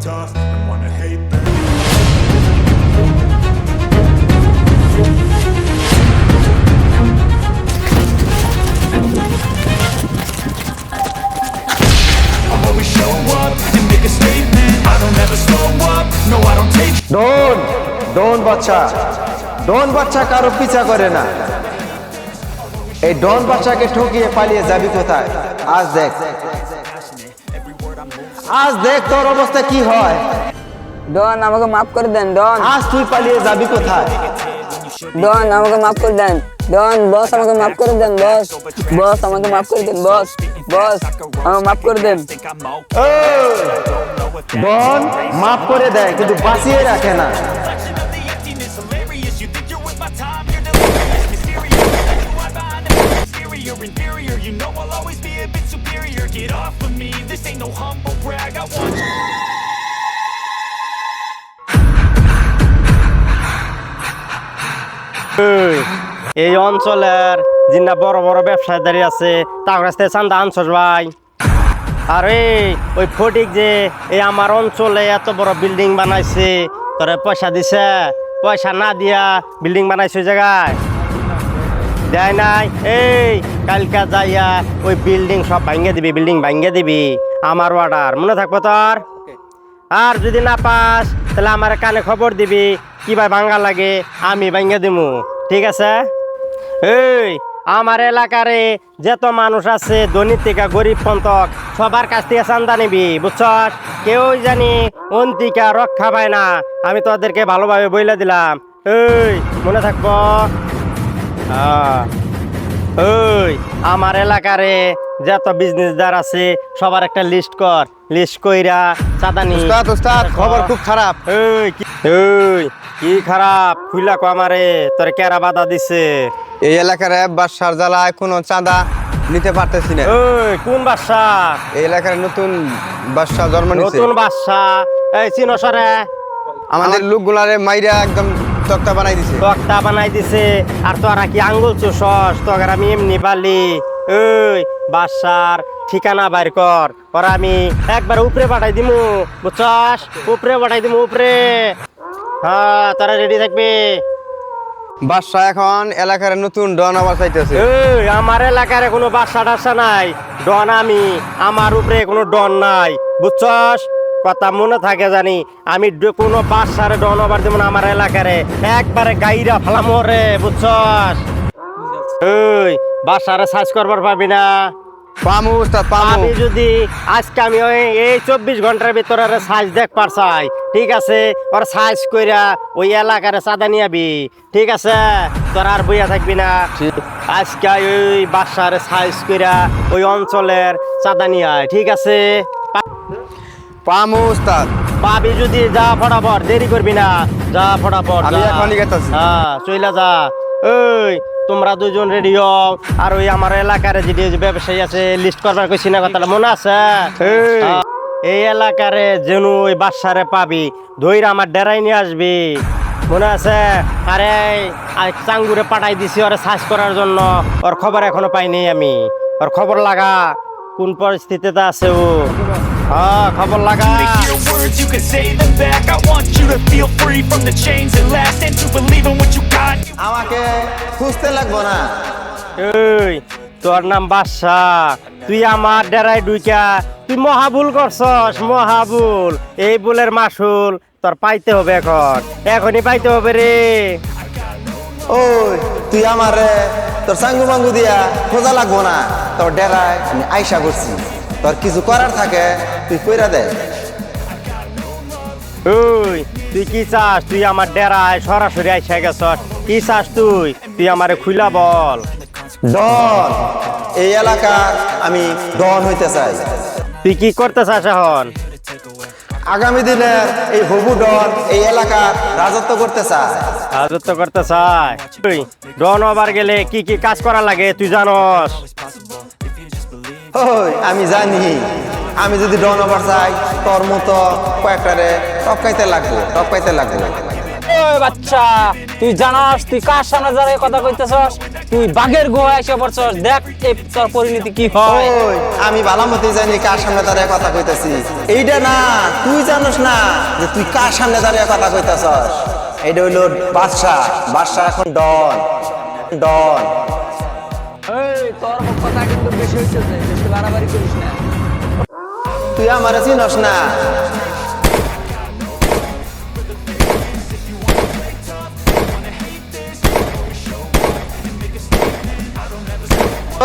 tough and wanna hate, then I'll always show up and make a statement. I don't ever slow up. No, I don't take ডন ডন বাচ্চা ডন বাচ্চা কারও পিছা করে না এই ডন বাচ্চাকে ঠকিয়ে পালিয়ে যাবি কোথায় আজ দেখ আজ দেখ তোর অবস্থা কি হয়। ডন আমাকে মাফ করে দেন ডন। আজ তুই পালিয়ে যাবি কোথায়? ডন আমাকে মাফ করে দেন। ডন বস আমাকে মাফ করে দেন বস। বস আমাকে মাফ করে দেন বস। বস আমাকে মাফ করে দেন। ডন মাফ করে দেয় কিন্তু বাঁচিয়ে রাখে না। Exterior, inferior. You know I'll always be a bit superior. Get off of me. This ain't no humble brag. I want. এই, এই অঞ্চলের যিনা বড় বড় ব্যবসায়ীদারি আছে তার কাছ থেকে চান্দা আনছস ভাই আরে ওই ফটিক যে এই আমার অঞ্চলে এত বড় বিল্ডিং বানাইছে তোরে পয়সা দিছে পয়সা না দিয়া বিল্ডিং বানাইছে জায়গায় দেয় নাই। এই কালকা যাইয়া ওই বিল্ডিং সব ভাঙ্গে দিবি বিল্ডিং ভাঙ্গে দিবি। আমার অর্ডার মনে থাকব তোর? আর যদি না পাস তাহলে আমার কানে খবর দিবি কীভাবে ভাঙ্গা লাগে আমি ভাঙ্গা দিমু। ঠিক আছে? এই আমার এলাকারে যত মানুষ আছে ধনী থেকে গরিব পন্তক সবার কাছ থেকে চান্দা নিবি বুঝছস? কেউ জানি অন্তিকা রক্ষা পায় না। আমি তোদেরকে ভালোভাবে বইলে দিলাম। এই মনে থাকব? ওই আমার এলাকারে যত বিজনেসদার আছে সবার একটা লিস্ট কর। লিস্ট কইরা চাঁদা নি উস্তাদ উস্তাদ খবর খুব খারাপ। ওই কি ওই কি খারাপ? খুইলা কো আমারে তোর কেরা বাধা দিছে? এই এলাকার বাসার জ্বালায় কোনো চাঁদা নিতে পারতেছি না। ওই কোন বাসা এই এলাকার নতুন বাসা জন্ম নতুন বাসা এই চিনো সরে। আমাদের লোকগুলারে মাইরা একদম তক্তা বানাই দিছে। তক্তা বানাই দিছে আর তোরা কি আঙ্গুল চুষস? তোর আমি এমনি পারলি ওই বাসার ঠিকানা বাইর কর। ওরা আমি একবার উপরে পাঠাই দিমু বুঝছস? উপরে পাঠাই দিমু উপরে। হ্যাঁ তারা রেডি থাকবে? বাসা এখন এলাকার নতুন ডন আবার চাইতেছে। আমার এলাকার কোনো বাসা টাসা নাই। ডন আমি আমার উপরে কোনো ডন নাই। বুঝছস? কথা মনে থাকে জানি। আমি কোনো বাসারে ডন আবার যেমন আমার এলাকারে। একবারে গাইরা ফেলাম রে বুঝছস? এই বাসারে সার্চ করবার পাবি না। পামু উস্তাদ পামু আমি যদি আজকে আমি ওই এই চব্বিশ ঘণ্টার ভিতরে সাইজ দেখ পারছাই ঠিক আছে? ওর সাইজ কইরা ওই এলাকার চাঁদা নিয়ে আবি ঠিক আছে? তোর আর বইয়া থাকবি না। আজকে ওই বাসার সাইজ কইরা ওই অঞ্চলের চাঁদা নিয়ে আয় ঠিক আছে? পামু উস্তাদ। পাবি যদি যা ফটাফট দেরি করবি না। যা ফটাফট আমি। এখনই গেতাছি। হ্যাঁ চইলা যা। ওই তোমরা দুজন রেডি হও। আর ওই আমার এলাকার যে ব্যবসায়ী আছে লিস্ট করবার কইছি না কথাটা মনে আছে? এই। হ্যাঁ, এলাকারে যেন ওই বাসারে পাবি ধইরা আমার ডেরাই নিয়ে আসবি। মনে আছে? আরে চাঙ্গুরে পাঠাই দিছি ওরে সার্চ করার জন্য। ওর খবর এখনও পাইনি আমি। ওর খবর লাগা কোন পরিস্থিতিতে আছে ও? খবর লাগা। To hear words, you can say them back. I want you to feel free from the chains that last and to believe in what you got. আমাকে খুঁজতে লাগবো না। এই তোর নাম বাদশা। তুই আমার ডেরাই ডুইকা তুই মহাভুল করছস মহাভুল এই বুলের মাসুল তোর পাইতে হবে এখন। এখনই পাইতে হবে রে। ও তুই আমার তোর সাঙ্গু মাঙ্গু দিয়া খোঁজা লাগবো না। তোর ডেরায় আমি আইসা করছি তোর কিছু করার থাকে তুই কইরা দে। ওই তুই কি চাস? তুই আমার ডেরায় সরাসরি আইসা গেছস। কি চাস তুই? তুই আমারে খুইলা বল। ডন এই এলাকার আমি ডন হইতে চাই। তুই কি করতে চাস এখন? আগামী দিনে এই হবু ডন এই এলাকার রাজত্ব করতে চায় রাজত্ব করতে চাই? তুই ডন আবার গেলে কি কি কাজ করা লাগে তুই জানস? ওই আমি জানি। আমি যদি ডন ওভার চাই তোর মতো কয়েকটারে টপকাইতে লাগবো টপকাইতে লাগবো। ওই বাচ্চা তুই জানাস তুই কার সামনে যারা কথা কইতেছস? তুই বাঘের গুহায় এসে পড়ছস দেখ এই তোর পরিণতি কি হয়। আমি বালামতি জানি কার সামনে দাঁড়িয়ে কথা কইতাছি। এইটা না তুই জানোস না যে তুই কার সামনে দাঁড়িয়ে কথা কইতাছস। এইটা হইল বাদশাহ। বাদশাহ এখন ডন ডন। তোর কথা কিন্তু বেশি হইতেছে বেশি বাড়াবাড়ি করিস না। তুই আমার চিনস না।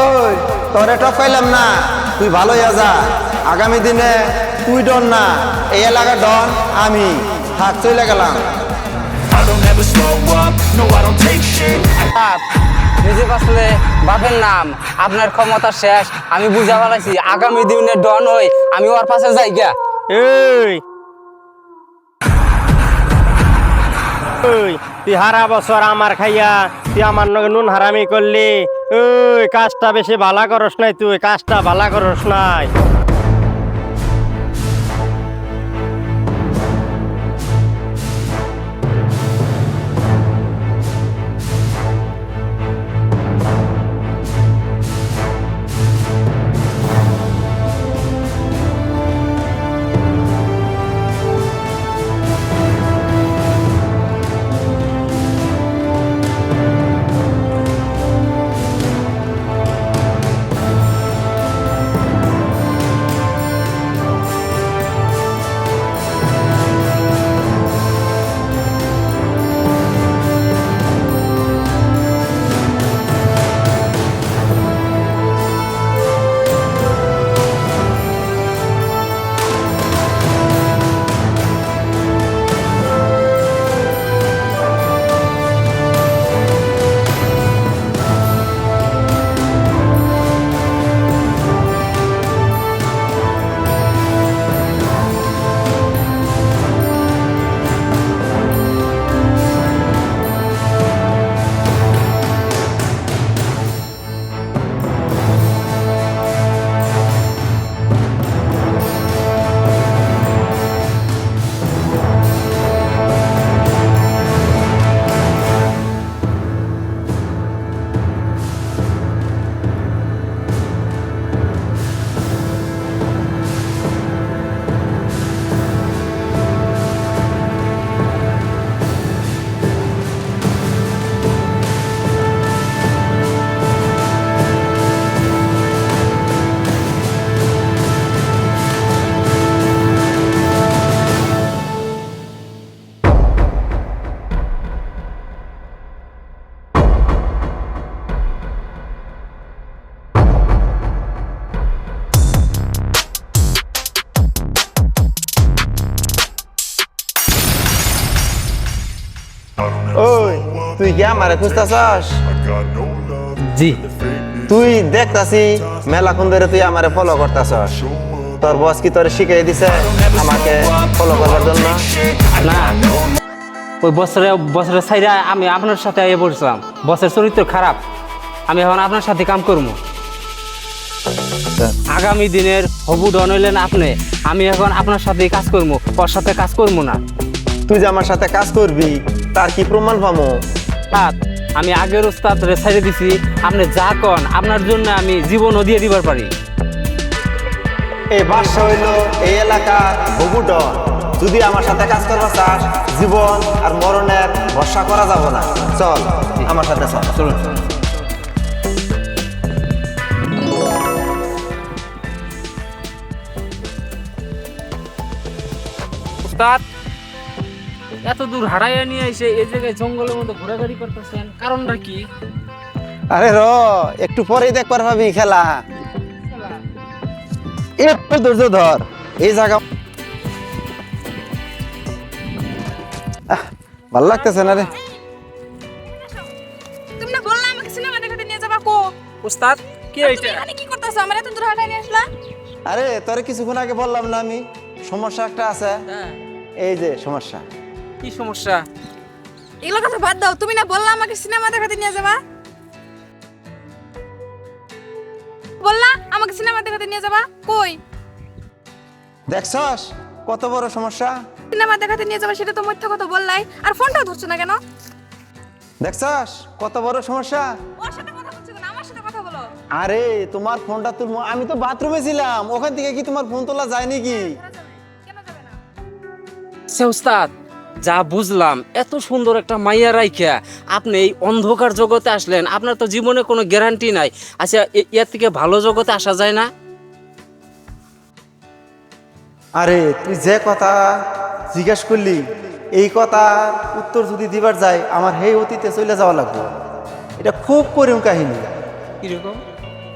ওই তোরে টপাইলাম না। তুই ভালো হইয়া যা। আগামী দিনে তুই ডন না। এই এলাকার ডন আমি। থাক চলে গেলাম। I don't ever slow up, no I don't take shit. নিজে বাঁচলে বাপের নাম। আপনার ক্ষমতা শেষ। আমি বুঝা পালাইছি আগামী দিনে ডন হই, আমি ওর পাশে যাই গা এই। তুই হারা বছর আমার খাইয়া, তুই আমার নগে নুন হারামি করলি। ওই কাজটা বেশি ভালা করস নাই তুই, কাজটা ভালা করস নাই। তুই কি আমারে খুঁজতাছস? জি। তুই দেখতাছি মেলা কোন ধরে তুই আমারে ফলো করতাছস। তোর বস কি তোরে শিখিয়ে দিছে আমাকে ফলো করার জন্য? না। ওই বছরে বছরের সাইডে আমি আপনার সাথে এ পড়ছিলাম। বছরের চরিত্র খারাপ। আমি এখন আপনার সাথে কাম করব। আগামী দিনের হবু ডন হইলেন আপনি। আমি এখন আপনার সাথে কাজ করব। ওর সাথে কাজ করব না। তুই যে আমার সাথে কাজ করবি তার কি প্রমাণ পামো? উস্তাদ, আমি আগের উস্তাদ ছেড়ে দিছি আপনি যা কন আপনার জন্য আমি জীবনও দিয়ে দিবার পারি। এই বাসা হইল এই এলাকার হবু ডন যদি আমার সাথে কাজ করবা চাস জীবন আর মরণের ভরসা করা যাব না। চল আমার সাথে চল। চলুন। এত দূর হারাইয়া নিয়ে এসে এই জায়গায় জঙ্গলের মধ্যে ঘোরাঘুরি করতেছেন কারণটা কি? আরে র একটু পরেই দেখবার পাবি খেলা। একটু ধৈর্য ধর এই জায়গা ভালো লাগতেছে না রে। তুমি বললা আমাকে সিনেমা দেখাতে নিয়ে যাবা কো। উস্তাদ কি তুমি এটা এখানে কি করতেছো? আমার এত দূর হাঁটাই নিয়ে আসলা। আরে তোরে কিছুক্ষণ আগে বললাম না আমি। সমস্যা একটা আছে। হ্যাঁ, এই যে সমস্যা। কি সমস্যা? এগুলো কথা বাদ দাও তুমি না বললা আমাকে সিনেমা দেখাতে নিয়ে যাবা? বললা আমাকে সিনেমা দেখাতে নিয়ে যাবা? কই? দেখছস? কত বড় সমস্যা? সিনেমা দেখাতে নিয়ে যাবে সেটা তো মিথ্যা কথা বললাই আর ফোনটাও ধরছো না কেন? দেখছস? কত বড় সমস্যা? ওর সাথে কথা বলছো কেন? আমার সাথে কথা বলো। আরে তোমার ফোনটা তুলবো আমি তো বাথরুমে ছিলাম ওখান থেকে কি তোমার ফোন তোলা যায় নাকি? কেন যাবে না? সে উস্তাদ যা বুঝলাম এত সুন্দর একটা মাইয়া রাইখা। আপনি এই অন্ধকার জগতে আসলেন আপনার তো জীবনে কোনো গ্যারান্টি নাই। আচ্ছা এর থেকে ভালো জগতে আসা যায় না? আরে তুই যে কথা জিজ্ঞেস করলি এই কথা উত্তর যদি দিবার যায় আমার হেই অতীতে চলে যাওয়া লাগবে। এটা খুব করিম কাহিনী। কীরকম?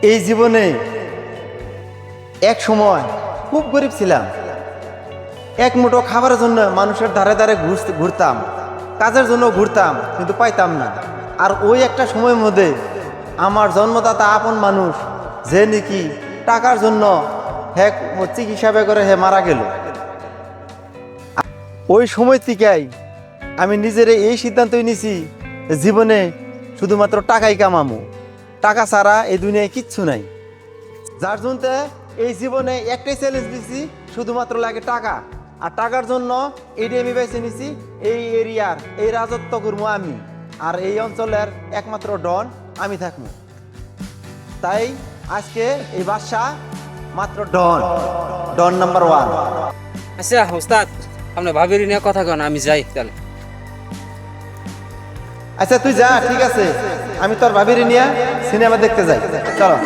এই জীবনে এক সময় খুব গরিব ছিলাম। এক মুঠো খাবারের জন্য মানুষের ধারে ধারে ঘুরতে- ঘুরতাম, কাজের জন্য ঘুরতাম, কিন্তু পাইতাম না। আর ওই একটা সময়ের মধ্যে আমার জন্মদাতা আপন মানুষ, যে নাকি টাকার জন্য হে চিকিৎসা করে হে মারা গেল। ওই সময় থেকেই আমি নিজের এই সিদ্ধান্তই নিছি, জীবনে শুধুমাত্র টাকাই কামামো। টাকা ছাড়া এই দুনিয়ায় কিচ্ছু নাই। যার জন্য এই জীবনে একটাই চ্যালেঞ্জ দিছি, শুধুমাত্র লাগে টাকা। আর টাকার জন্য এটি আমি বেছে নিছি। এই এরিয়ার এই রাজত্ব করব আমি। আর এই অঞ্চলের একমাত্র ডন আমি থাকব। তাই আজকে এই বাদশা মাত্র ডন ডন নাম্বার ওয়ান। আচ্ছা উস্তাদ আপনি ভাবির নিয়ে কথা কন আমি যাই তাহলে। আচ্ছা তুই যা ঠিক আছে। আমি তোর ভাবিরে নিয়ে সিনেমা দেখতে যাই। চলো।